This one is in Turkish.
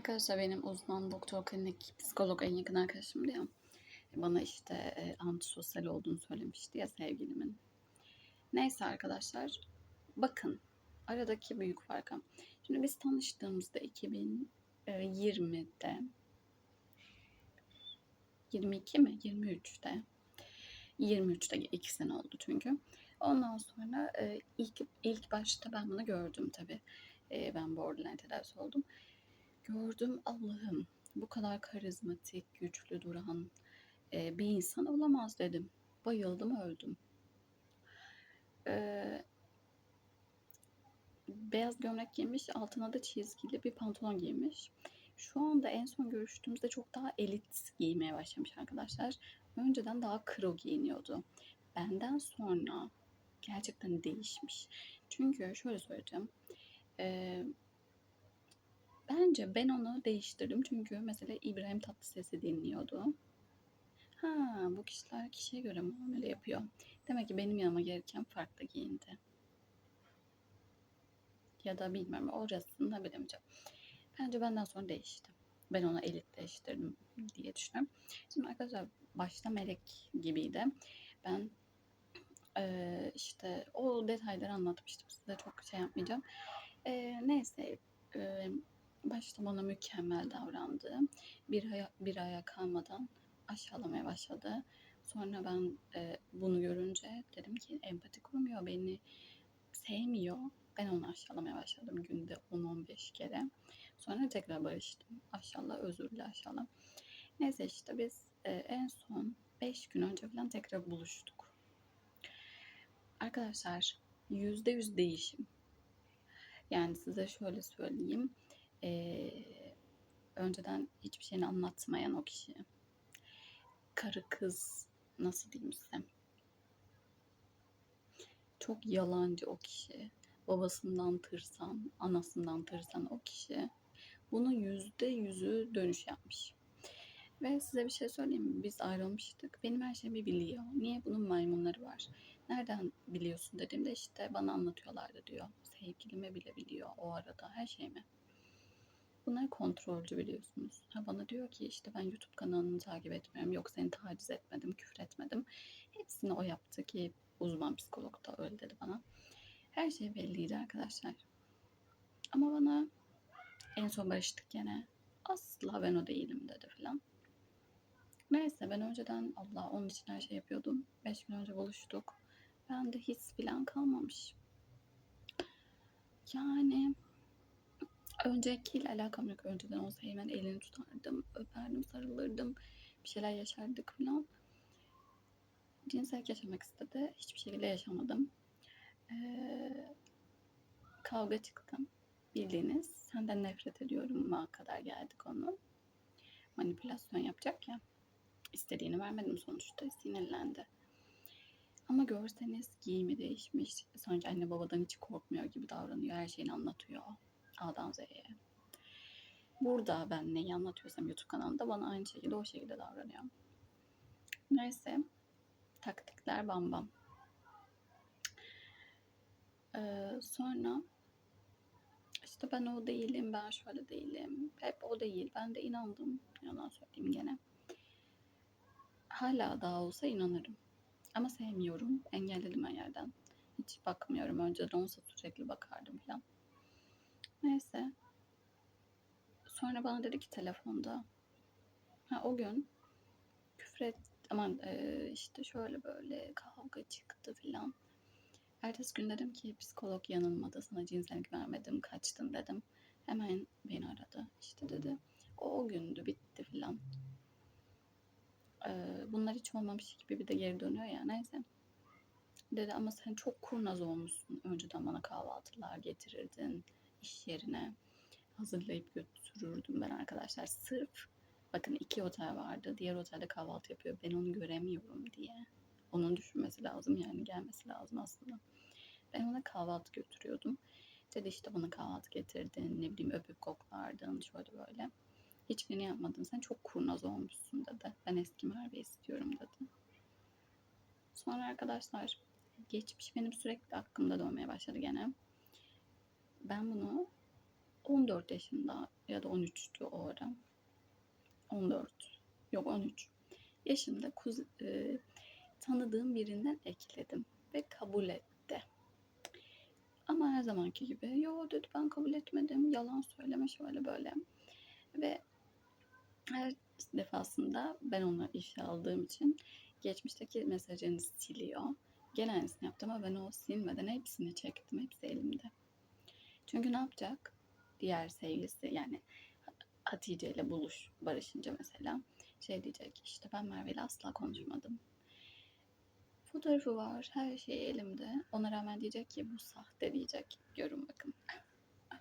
Arkadaşlar benim uzman doktor klinik psikolog en yakın arkadaşımdı ya. Bana işte e, antisosyal olduğunu söylemişti ya sevgilimin. Neyse arkadaşlar bakın aradaki büyük farka. Şimdi biz tanıştığımızda 2020'de 22 mi? 23'te 23'te iki sene oldu çünkü. Ondan sonra e, ilk ilk başta ben bunu gördüm tabii. E, ben borderline tedavisi oldum. Gördüm Allah'ım bu kadar karizmatik, güçlü duran e, bir insan olamaz dedim. Bayıldım öldüm. E, beyaz gömlek giymiş, altına da çizgili bir pantolon giymiş. Şu anda en son görüştüğümüzde çok daha elit giymeye başlamış arkadaşlar. Önceden daha kro giyiniyordu. Benden sonra gerçekten değişmiş. Çünkü şöyle söyleyeceğim. Ee, bence ben onu değiştirdim. Çünkü mesela İbrahim Tatlıses'i dinliyordu. Ha, bu kişiler kişiye göre muamele yapıyor. Demek ki benim yanıma gelirken farklı giyindi. Ya da bilmiyorum orasını da bilemeyeceğim. Bence benden sonra değişti. Ben ona elit değiştirdim diye düşünüyorum. Şimdi arkadaşlar başta melek gibiydi. Ben e, işte o detayları anlatmıştım size çok şey yapmayacağım. E, neyse e, başta bana mükemmel davrandı. Bir aya, bir aya kalmadan aşağılamaya başladı. Sonra ben e, bunu görünce dedim ki empati kurmuyor, beni sevmiyor. Ben onu aşağılamaya başladım günde 10-15 kere. Sonra tekrar barıştım. Aşağıla, özürle aşağıla. Neyse işte biz e, en son 5 gün önce falan tekrar buluştuk. Arkadaşlar %100 değişim. Yani size şöyle söyleyeyim. E, önceden hiçbir şeyini anlatmayan o kişi. Karı kız nasıl diyeyim size. Çok yalancı o kişi. Babasından tırsan, anasından tırsan o kişi. Bunun yüzde yüzü dönüş yapmış. Ve size bir şey söyleyeyim mi? Biz ayrılmıştık. Benim her şeyimi biliyor. Niye? Bunun maymunları var. Nereden biliyorsun dediğimde işte bana anlatıyorlardı diyor. Sevgilimi bile biliyor o arada her şeyimi. Bunları kontrolcü biliyorsunuz. Ha bana diyor ki işte ben YouTube kanalını takip etmiyorum. Yok seni taciz etmedim, küfür etmedim. Hepsini o yaptı ki uzman psikolog da öyle dedi bana. Her şey belliydi arkadaşlar. Ama bana en son barıştık gene. Asla ben o değilim dedi falan. Neyse ben önceden Allah onun için her şey yapıyordum. Beş gün önce buluştuk. Ben de his falan kalmamış. Yani öncekiyle alakam yok. Önceden olsa hemen elini tutardım, öperdim, sarılırdım. Bir şeyler yaşardık falan. Cinsellik yaşamak istedi. Hiçbir şekilde yaşamadım. Ee, kavga çıktım. Bildiğiniz senden nefret ediyorum ma kadar geldik onu. Manipülasyon yapacak ya. İstediğini vermedim sonuçta. Sinirlendi. Ama görseniz giyimi değişmiş. Sanki anne babadan hiç korkmuyor gibi davranıyor. Her şeyini anlatıyor. A'dan Z'ye. Burada ben neyi anlatıyorsam YouTube kanalında bana aynı şekilde o şekilde davranıyor. Neyse. Taktikler bam bam. Ee, sonra işte ben o değilim, ben şöyle değilim. Hep o değil. Ben de inandım. Yalan söyleyeyim gene. Hala daha olsa inanırım. Ama sevmiyorum. Engelledim her yerden. Hiç bakmıyorum. Önceden olsa sürekli bakardım falan. Neyse. Sonra bana dedi ki telefonda. Ha o gün küfür et aman e, işte şöyle böyle kavga çıktı filan. Ertesi gün dedim ki psikolog yanılmadı sana cinsellik vermedim kaçtın dedim. Hemen beni aradı işte dedi. O, o gündü bitti filan. Ee, bunlar hiç olmamış gibi bir de geri dönüyor ya neyse. Dedi ama sen çok kurnaz olmuşsun. Önceden bana kahvaltılar getirirdin iş yerine. Hazırlayıp götürürdüm ben arkadaşlar. Sırf bakın iki otel vardı. Diğer otelde kahvaltı yapıyor. Ben onu göremiyorum diye. Onun düşünmesi lazım yani gelmesi lazım aslında. Ben ona kahvaltı götürüyordum. Dedi işte bana kahvaltı getirdin, ne bileyim öpüp koklardın, şöyle böyle. Hiçbirini yapmadın, sen çok kurnaz olmuşsun dedi. Ben eski Merve istiyorum dedi. Sonra arkadaşlar geçmiş benim sürekli aklımda dönmeye başladı gene. Ben bunu 14 yaşında ya da 13'tü o ara. 14. Yok 13. Yaşımda kuz, e, tanıdığım birinden ekledim ve kabul etti. Ama her zamanki gibi yo dedi ben kabul etmedim. Yalan söyleme şöyle böyle. Ve her defasında ben onu işe aldığım için geçmişteki mesajını siliyor. Gene aynısını yaptım ama ben o silmeden hepsini çektim. Hepsi elimde. Çünkü ne yapacak? Diğer sevgilisi yani Hatice ile buluş barışınca mesela şey diyecek işte ben Merve ile asla konuşmadım. Fotoğrafı var, her şey elimde. Ona rağmen diyecek ki bu sahte diyecek. Görün bakın.